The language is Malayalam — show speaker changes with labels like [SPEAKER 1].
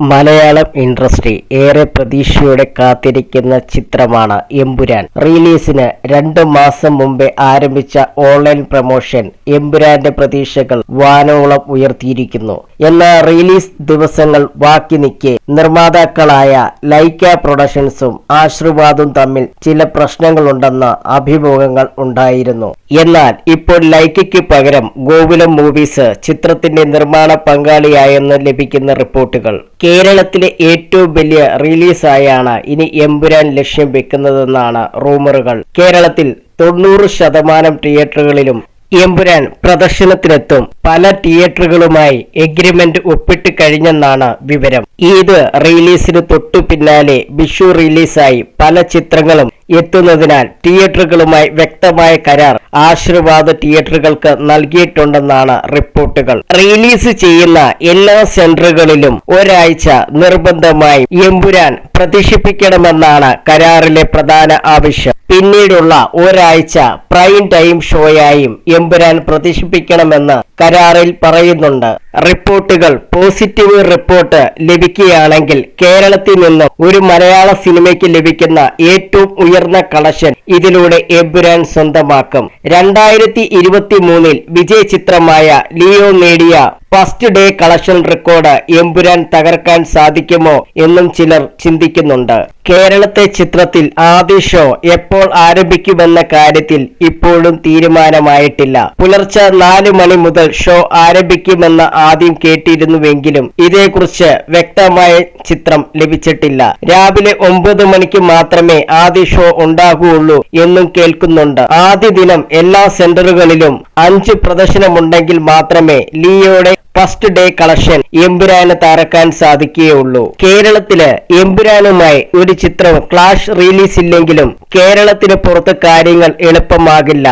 [SPEAKER 1] മലയാളം ഇൻഡസ്ട്രി ഏറെ പ്രതീക്ഷയോടെ കാത്തിരിക്കുന്ന ചിത്രമാണ് എമ്പുരാൻ. റിലീസിന് രണ്ടു മാസം മുമ്പേ ആരംഭിച്ച ഓൺലൈൻ പ്രൊമോഷൻ എമ്പുരാന്റെ പ്രതീക്ഷകൾ വാനോളം ഉയർത്തിയിരിക്കുന്നു. എന്നാൽ റിലീസ് ദിവസങ്ങൾ ബാക്കി നിൽക്കെ നിർമ്മാതാക്കളായ ലൈക്ക പ്രൊഡക്ഷൻസും ആശ്രുവാദും തമ്മിൽ ചില പ്രശ്നങ്ങളുണ്ടെന്ന അഭിമുഖങ്ങൾ ഉണ്ടായിരുന്നു. എന്നാൽ ഇപ്പോൾ ലൈക്കയ്ക്ക് പകരം ഗോകുലം മൂവീസ് ചിത്രത്തിന്റെ നിർമ്മാണ പങ്കാളിയായെന്ന് ലഭിക്കുന്ന റിപ്പോർട്ടുകൾ. കേരളത്തിലെ ഏറ്റവും വലിയ റിലീസായാണ് ഇനി എമ്പുരാൻ ലക്ഷ്യം വെക്കുന്നതെന്നാണ് റൂമറുകൾ. കേരളത്തിൽ തൊണ്ണൂറ് ശതമാനം തിയേറ്ററുകളിലും എമ്പുരാൻ പ്രദർശനത്തിനെത്തും. പല തിയേറ്ററുകളുമായി എഗ്രിമെന്റ് ഒപ്പിട്ട് കഴിഞ്ഞെന്നാണ് വിവരം. ഈദ് റിലീസിന് തൊട്ടു പിന്നാലെ വിഷു റിലീസായി പല ചിത്രങ്ങളും എത്തുന്നതിനാൽ തിയേറ്ററുകളുമായി വ്യക്തമായ കരാർ ആശീർവാദ തിയേറ്ററുകൾക്ക് നൽകിയിട്ടുണ്ടെന്നാണ് റിപ്പോർട്ടുകൾ. റിലീസ് ചെയ്യുന്ന എല്ലാ സെന്ററുകളിലും ഒരാഴ്ച നിർബന്ധമായി എമ്പുരാൻ പ്രദർശിപ്പിക്കണമെന്നാണ് കരാറിലെ പ്രധാന ആവശ്യം. പിന്നീടുള്ള ഒരാഴ്ച പ്രൈം ടൈം ഷോയായും എമ്പുരാൻ പ്രദർശിപ്പിക്കണമെന്ന് കരാറിൽ പറയുന്നുണ്ട്. റിപ്പോർട്ടുകൾ പോസിറ്റീവ് റിപ്പോർട്ട് ലഭിക്കുകയാണെങ്കിൽ കേരളത്തിൽ നിന്നും ഒരു മലയാള സിനിമയ്ക്ക് ലഭിക്കുന്ന ഏറ്റവും ഉയർന്ന കളക്ഷൻ ഇതിലൂടെ എബുരാൻ സ്വന്തമാക്കും. രണ്ടായിരത്തി ഇരുപത്തി മൂന്നിൽ വിജയ ചിത്രമായ ലിയോ നേടിയ first day collection record Empuraan തകർക്കാൻ സാധിക്കുമോ എന്നും ചിലർ ചിന്തിക്കുന്നുണ്ട്. കേരളത്തെ ചിത്രത്തിൽ ആദ്യ ഷോ എപ്പോൾ ആരംഭിക്കുമെന്ന കാര്യത്തിൽ ഇപ്പോഴും തീരുമാനമായിട്ടില്ല. പുലർച്ചെ നാല് മണി മുതൽ ഷോ ആരംഭിക്കുമെന്ന് ആദ്യം കേട്ടിരുന്നുവെങ്കിലും ഇതേക്കുറിച്ച് വ്യക്തമായ ചിത്രം ലഭിച്ചിട്ടില്ല. രാവിലെ ഒമ്പത് മണിക്ക് മാത്രമേ ആദ്യ ഷോ ഉണ്ടാകുകയുള്ളൂ എന്നും കേൾക്കുന്നുണ്ട്. ആദ്യ ദിനം എല്ലാ സെന്ററുകളിലും അഞ്ച് പ്രദർശനമുണ്ടെങ്കിൽ മാത്രമേ ലിയോയുടെ ഫസ്റ്റ് ഡേ കളക്ഷൻ എമ്പുരാന് തറക്കാൻ സാധിക്കുകയുള്ളൂ. കേരളത്തിൽ എമ്പുരാനുമായി ഒരു ചിത്രം ക്ലാഷ് റിലീസ് ഇല്ലെങ്കിലും കേരളത്തിന് പുറത്ത് കാര്യങ്ങൾ എളുപ്പമാകില്ല.